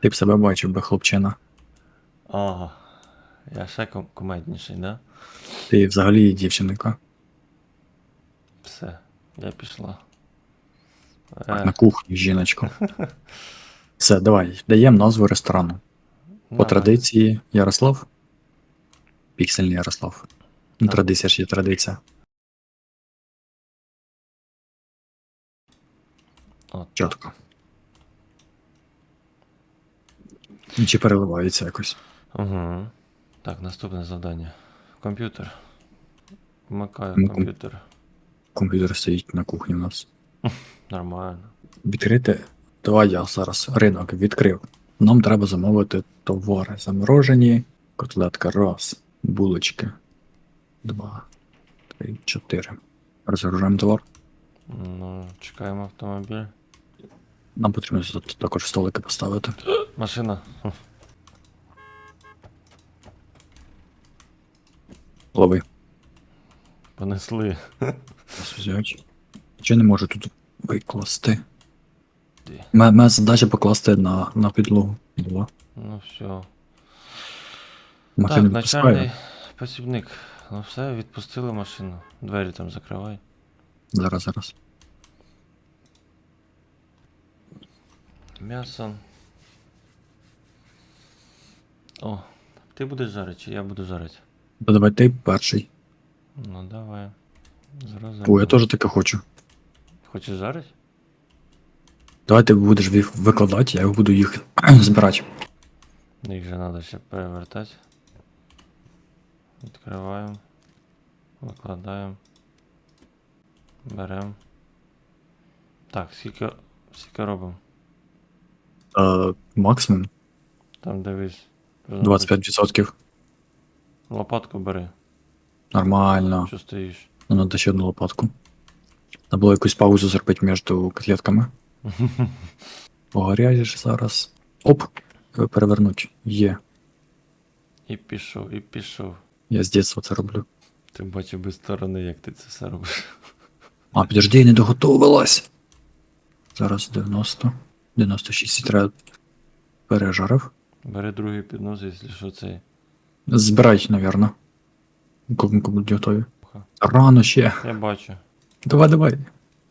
Ти б себе бачив би, хлопчина. Ага. Я ще ком- кумедніший, да? Ти взагалі дівчинка. Все, я пішла. Так, Е, на кухні, жіночко. Все, давай, даємо назву ресторану. По давай. традиції Ярослав. Піксельний Ярослав. Ну, Так. Традиція ж є традиція. От. Чітко. Чи переливається якось. Угу. Так, наступне завдання. Комп'ютер. Вмикаю Ну, ком- комп'ютер. Комп'ютер стоїть на кухні у нас. Нормально. Відкрити. Давай я зараз ринок відкрив. Нам треба замовити товари. Заморожені, котлетка раз, булочки. Два, три, чотири. Розгружаємо товар. Ну, чекаємо автомобіль. Нам потрібно тут також столики поставити. Машина. Лови. Понесли. Ось. Чи не можу тут викласти? Де? Ме- задача покласти на, на підлогу. Два. Ну все. Так, відпускаю. начальний посібник. Ну все, відпустили машину. Двері там закривай. Зараз, зараз. М'ясо. О, ти будеш жарити, чи я буду жарити? Та давай ти перший. Ну давай. Зрозуміло. О, я теж таке хочу. Хочеш жарити? Давай ти будеш їх викладати, я буду їх збирати. Їх же треба ще перевертати. Відкриваємо. Викладаємо. Беремо. Так, скільки, скільки робимо? Е, максимум Там дивись. Должно бути- 25%. Лопатку бери. Нормально. Що стоїш? Ну, надо ще одну лопатку. Треба було якусь паузу зробити між котлетками. Погоряєш зараз. Оп! е, Перевернуть. Є. І пішов, і пішов. Я з дитинства це роблю. Ти бачив без сторони, як ти це все робиш. А, підожди, не доготовилась. Зараз 90. 96 треба. Пережарив. Бери другий піднос, якщо що цей. Збирай, навірно. Коли будуть готові. Рано ще. Я бачу. Давай, давай.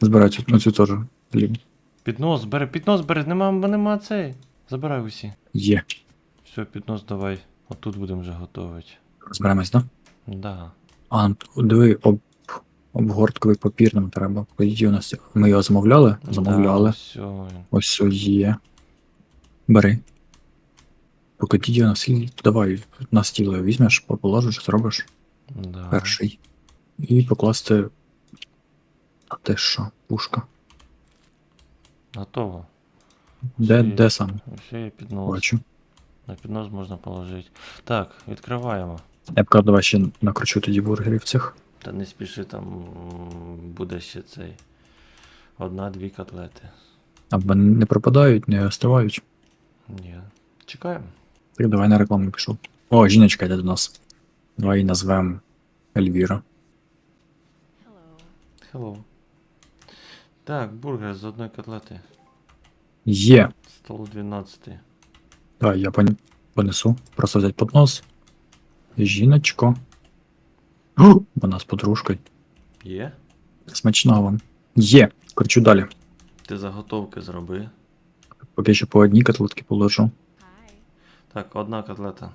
Збирай цю, ну, теж. Блін. Піднос, бери, піднос бери, нема, нема цей. Забирай усі. Є. Все, піднос давай. Отут будемо вже готувати. Зберемось, да? Да. А, нам диви, об, обгортковий папір нам треба. Тоді у нас. Ми його замовляли? Замовляли. все. Ось все є. Бери. Поки діді у нас давай на стіл його візьмеш, положиш, зробиш Да. перший. І покласти. А те що? Пушка. Готово. Де, Всі- де сам? Все є піднос. Бачу. На піднос можна положити. Так, відкриваємо. Я б казав, давай ще накручу тоді бургерів цих. Та не спіши, там м, буде ще цей. Одна-дві котлети. Або не пропадають, не остивають. Ні. Чекаємо. Так давай на рекламу пішов. О, жіночка йде до нас. Давай її назвемо Ельвіра. Hello. Так, бургер з одної котлети. Є. Стол 12. Давай я пон- понесу. Просто взять поднос. Жіночко. О, Вона з подружкою. Є? Смачна вам. Є. Кручу далі. Ти заготовки зроби. Поки що по одній котлетки положу. Так, одна котлета.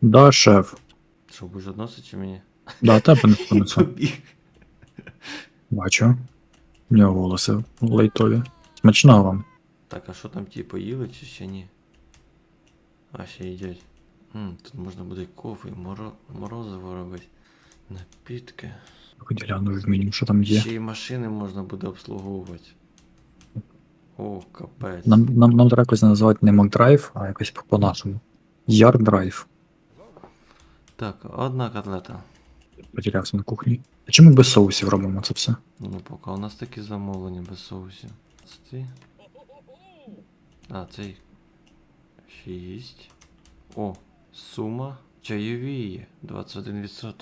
Да, шеф. Що, будеш односити чи мені? Да, тебе не понесу. Бачу. У нього волоси лайтові. Смачного вам. Так, а що там ті поїли чи ще ні? А, ще їдять. М, тут можна буде кофе, і моро... морозиво робити. Напітки. Гляну в меню, що там є. Ще й машини можна буде обслуговувати. О, капець. Нам, нам, нам треба якось називати не Макдрайв, а якось по- по-нашому. Ярд драйв. Так, одна котлета. Потерявся на кухні. А чому без соусів робимо це все? Ну, поки у нас такі замовлення без соусів. Ці. А, цей. 6. О, сума. Чайові є. 21%.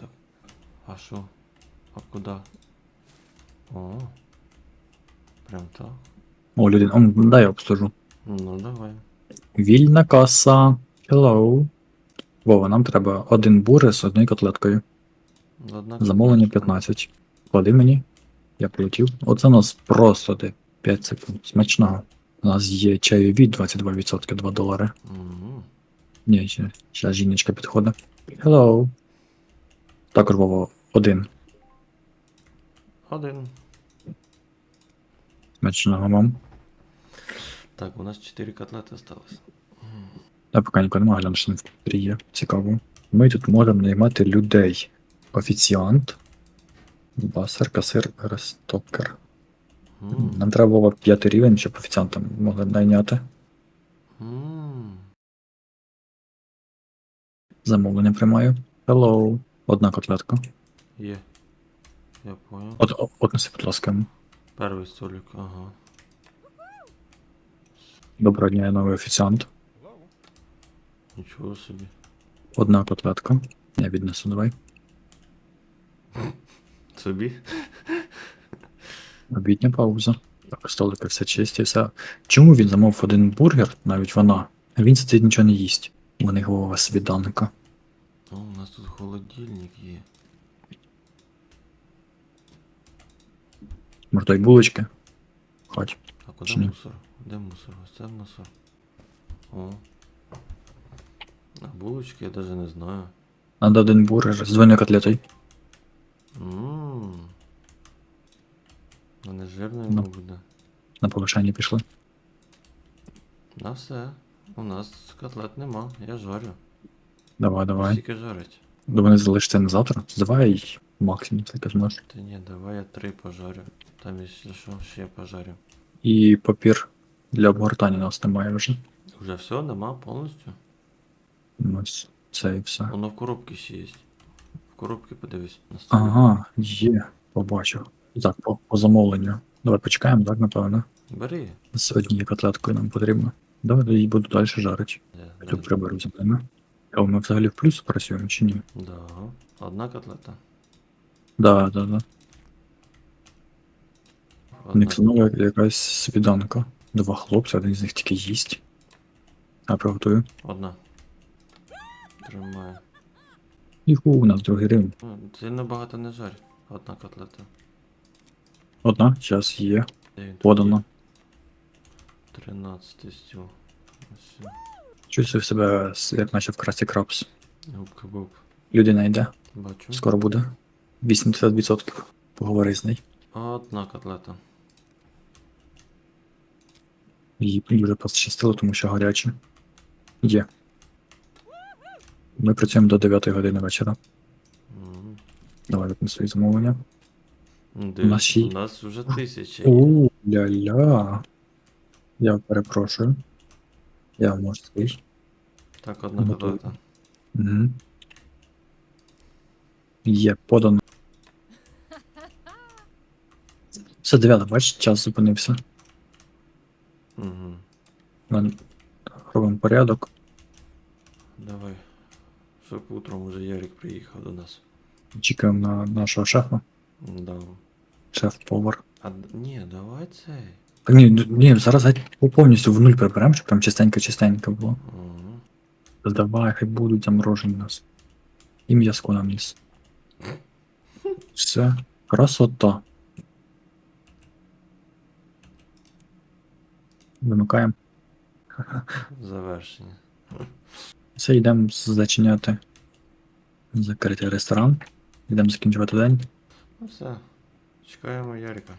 А що? А куди? О. Прям так. О, людина, О, дай я обстежу. Ну, давай. Вільна каса. Hello. Вова, нам треба один бургер з одною котлеткою. Одна Замовлення 15. Клади мені. Я полетів. Оце у нас просто де 5 секунд. Смачного. У нас є чайові 22%, 2 долари. Мгм. Ні, ще, ще жіночка підходить. Hello. Також Вова, один. Один. Смачного вам. Так, у нас 4 котлети осталось. Я поки нікого немає, гляну, що в є. Цікаво. Ми тут можемо наймати людей. Офіціант. Басер, касир, рестокер. М. Нам треба було п'ятий рівень, щоб офіціанта могли найняти. М. Замовлення приймаю. Hello. Одна котлетка. Є. Я понял. От, о- отнеси, будь ласка. Перший столик, ага. Доброго дня, я новий офіціант. Нічого собі. Одна котлетка. Я віднесу, давай. Собі? Обідня пауза. Так, столики все чисті, все. Чому він замовив один бургер, навіть вона, він сидить нічого не їсть. У них голова свіданка. О, у нас тут холодильник є. Може, булочки? Хоч. А куди Чи ні? мусор? Де мусор? Ось це мусор. О. А булочки я даже не знаю. Надо один бургер з двойною котлетою. Ммм. Вони жирною Ну. буде. На повишення пішли. На все. У нас котлет нема, я жарю. Давай, давай. Скільки жарить? До вони залишиться на завтра. Давай максимум, скільки зможеш. Та ні, давай я три пожарю. Там, якщо що, ще пожарю. І папір для обгортання нас немає вже. Уже все, нема повністю. Ось це і все. Воно в коробці ще є. В коробці подивись. На. Ага, є, побачив. Так, по, по замовленню. Давай почекаємо, так, напевно. Бери. З однією котлеткою нам потрібно. Давай я її буду далі жарити. Де, Тут приберу ними. А ми взагалі в плюс працюємо чи ні? Да. Одна котлета. Да, да, да. Одна. Ніксонова якась свіданка. Два хлопці, один з них тільки їсть. А приготую. Одна. Тримаю. Іху, у нас другий рівень. Ну, Сильно багато не жарь. Одна котлета. Одна, зараз є. Подано. є? 13 стіл. Чувствую себе, як наче в красі крапс. Губка Боб. Людина йде. Бачу. Скоро буде. 80%. Поговори з нею. Одна котлета. Їй дуже пощастило, тому що гаряче. Є. Ми працюємо до 9 години вечора. Мгм. Давай віднесу свої замовлення. Ну, У нас ще й- У нас вже тисяча. є. У ля-ля. Я перепрошую. Я морський. Так, одна котлета. Угу. Є, подано. Все, дев'ята, бачиш, час зупинився. Робимо порядок. Давай. Щоб утром уже Ярик приїхав до нас. Чекаємо на нашого шефа. Да. Шеф-повар. А ні, давай цей. Так ні, ні, зараз геть повністю в нуль приберемо, щоб там чистенько-чистенько було. Угу. Та Давай, хай будуть заморожені у нас. І м'язко нам ніс. Все. Красота. Вимикаємо. Завершення. Все, йдемо зачиняти. Закритий ресторан. Йдемо закінчувати день. Ну все. Чекаємо Ярика.